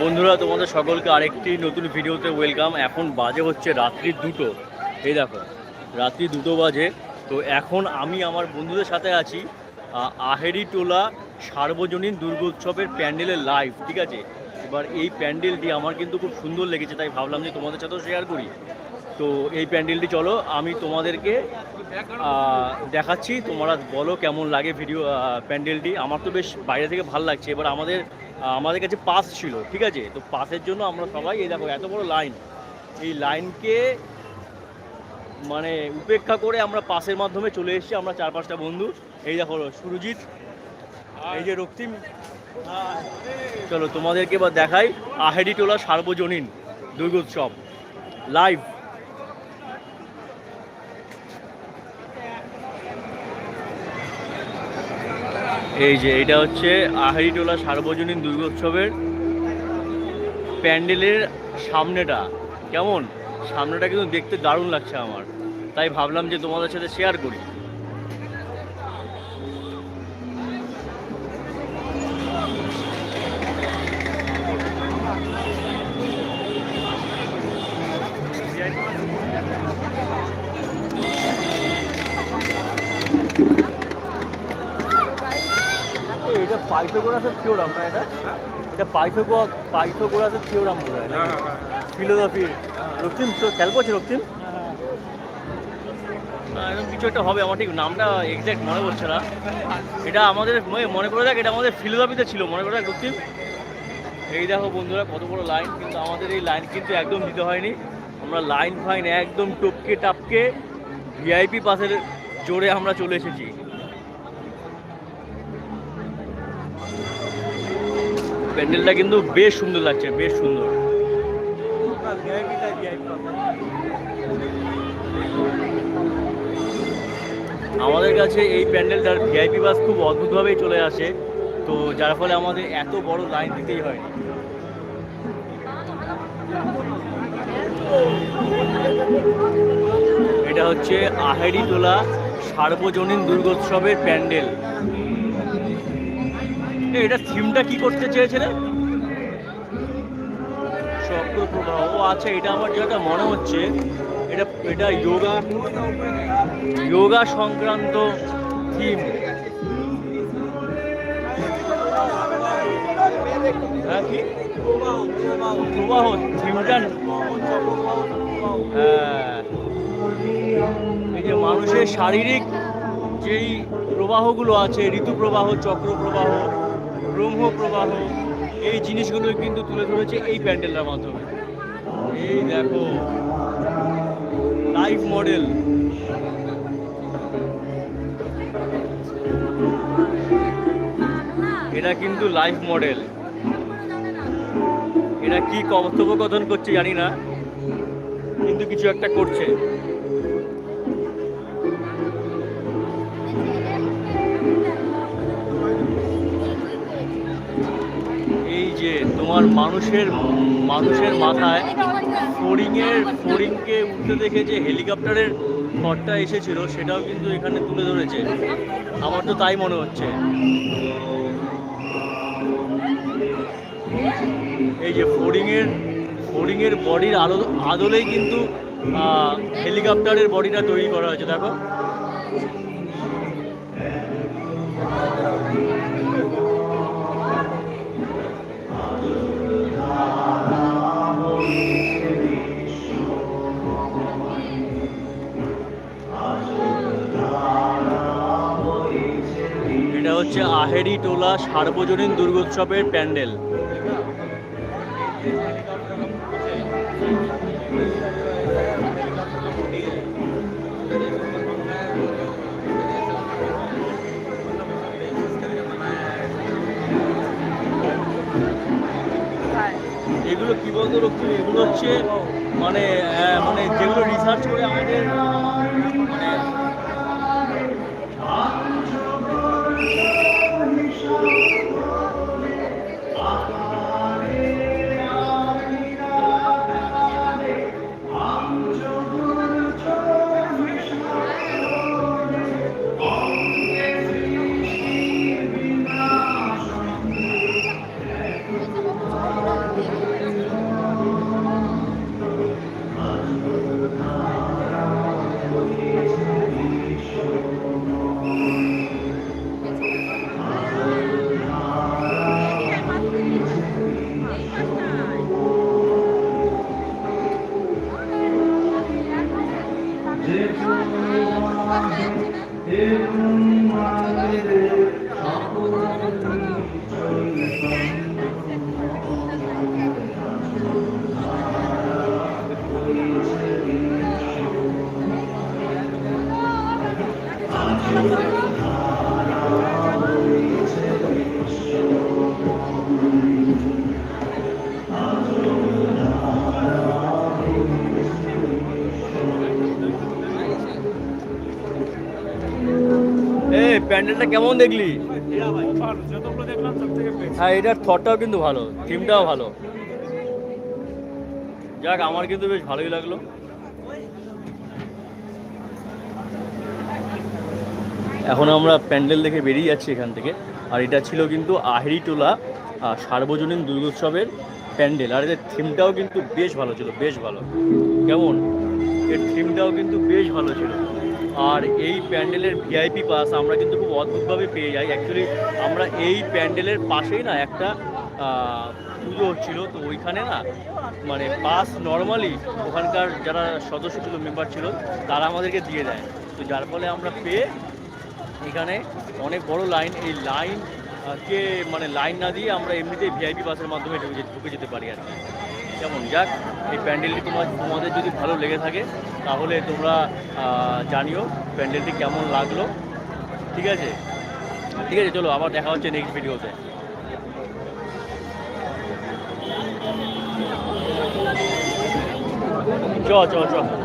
বন্ধুরা তোমাদের সকলকে আরেকটি নতুন ভিডিওতে ওয়েলকাম এখন বাজে হচ্ছে রাত্রি দুটো। এই দেখো রাত্রি দুটো বাজে। তো এখন আমি আমার বন্ধুদের সাথে আছি আহ, আহেরি টোলা সার্বজনীন দুর্গোৎসবের প্যান্ডেলের লাইভ ঠিক আছে? এবার এই প্যান্ডেলটি আমার কিন্তু খুব সুন্দর লেগেছে তাই ভাবলাম যে তোমাদের সাথেও শেয়ার করি। তো এই প্যান্ডেলটি চলো, আমি তোমাদেরকে দেখাচ্ছি, তোমরা বলো কেমন লাগে ভিডিও প্যান্ডেলটি। আমার তো বেশ বাইরে থেকে ভালো লাগছে, এবার আমাদের আমাদের কাছে পাস ছিল, ঠিক আছে? তো পাসের জন্য আমরা সবাই, এই দেখো, এত বড় লাইন। এই লাইনকে মানে উপেক্ষা করে আমরা পাসের মাধ্যমে চলে এসেছি, আমরা চার পাঁচটা বন্ধু। এই দেখো, সুরজিৎ, এই যে রক্তিম। চলো, তোমাদেরকে এবার দেখাই আহেডি টোলা সার্বজনীন দুর্গোৎসব লাইভ এই যে এটা হচ্ছে আহারিটোলা সার্বজনীন দুর্গোৎসবের প্যান্ডেলের সামনেটা। কেমন? সামনেটা কিন্তু দেখতে দারুণ লাগছে আমার। তাই ভাবলাম যে তোমাদের সাথে শেয়ার করি। পাইথাগোরাসের থিওরাম না এটা? এটা পাইথাগো পাইথাগোরাসের থিওরাম বোধ হয় ফিলোসফি রক্তিম তো খেয়াল করছি রক্তিম? এরকম কিছু একটা হবে আমার ঠিক নামটা এক্সাক্ট মনে পড়ছে না। এটা আমাদের মনে- মনে করে দেখ এটা আমাদের ফিলোসফিতে ছিল মনে করে দেখ রক্তিম। এই দেখো বন্ধুরা কত বড় লাইন কিন্তু আমাদের এই লাইন কিন্তু একদম দিতে হয়নি। আমরা লাইন ফাইন একদম টপকে টাপকে ভিআইপি পাসের জোরে আমরা চলে এসেছি। প্যান্ডেলটা কিন্তু বেশ সুন্দর লাগছে, বেশ সুন্দর। আমাদের কাছে এই প্যান্ডেলটার ভিআইপি বাস খুব অদ্ভুতভাবেই চলে আসে, তো যার ফলে আমাদের এত বড় লাইন দিতেই হয়। এটা হচ্ছে আহেরি তোলা সার্বজনীন দুর্গোৎসবের প্যান্ডেল। এ, এটা থিমটা কি করতে চেয়েছে রে? চক্র প্রবাহ। ও আচ্ছা এটা আমার যেটা মনে হচ্ছে এটা এটা যোগা যোগা সংক্রান্ত থিম হ্যাঁ প্রবাহ থিমটা হ্যাঁ। এই যে মানুষের শারীরিক যেই প্রবাহগুলো আছে ঋতু প্রবাহ চক্র প্রবাহ ব্রহ্ম প্রবাহ এই জিনিসগুলো কিন্তু তুলে ধরেছে এই প্যান্ডেলের মাধ্যমে। এই দেখো লাইভ মডেল এটা কিন্তু লাইভ মডেল এটা কি কথোপকথন করছে জানি না, কিন্তু কিছু একটা করছে। তোমার মানুষের মানুষের মাথায় ফড়িংয়ের ফড়িংকে উঠতে দেখে যে হেলিকপ্টারের ঘরটা এসেছিল, সেটাও কিন্তু এখানে তুলে ধরেছে। আমার তো তাই মনে হচ্ছে। এই যে ফড়িংয়ের ফড়িংয়ের বডির আলো, আদলেই কিন্তু হেলিকপ্টারের বডিটা তৈরি করা হয়েছে, দেখো। হচ্ছে আহেরি টোলা সার্বজনীন দুর্গোৎসবের প্যান্ডেল। এগুলো কি বলতো এগুলো হচ্ছে মানে মানে যেগুলো রিসার্চ করে আমাদের এই প্যান্ডেলটা কেমন দেখলি? হ্যাঁ এটার থটটাও কিন্তু ভালো থিমটাও ভালো। যাক আমার কিন্তু বেশ ভালোই লাগল। এখন আমরা প্যান্ডেল দেখে বেরিয়ে যাচ্ছি এখান থেকে। আর এটা ছিল কিন্তু আহেরিটোলা আহ, সার্বজনীন দুর্গোৎসবের প্যান্ডেল। আর এদের থিমটাও কিন্তু বেশ ভালো ছিল বেশ ভালো। কেমন? এর থিমটাও কিন্তু বেশ ভালো ছিল। আর এই প্যান্ডেলের ভিআইপি পাস আমরা কিন্তু খুব অদ্ভুতভাবে পেয়ে যাই। অ্যাকচুয়ালি আমরা এই প্যান্ডেলের পাশেই না একটা পুজো হচ্ছিল। তো ওইখানে না মানে পাস নর্মালি ওখানকার যারা সদস্য ছিল মেম্বার ছিল, তারা আমাদেরকে দিয়ে দেয়। তো যার ফলে আমরা পেয়ে এখানে অনেক বড় লাইন এই লাইন কে মানে লাইন না দিয়ে আমরা এমনিতেই ভিআইপি বাসের মাধ্যমে ঢুকে যেতে পারি আর কি। যেমন যাক, এই প্যান্ডেলটি তোমার তোমাদের যদি ভালো লেগে থাকে তাহলে তোমরা জানিও প্যান্ডেলটি কেমন লাগল। ঠিক আছে? ঠিক আছে, চলো আবার দেখা হচ্ছে নেক্সট ভিডিওতে চ চ চ।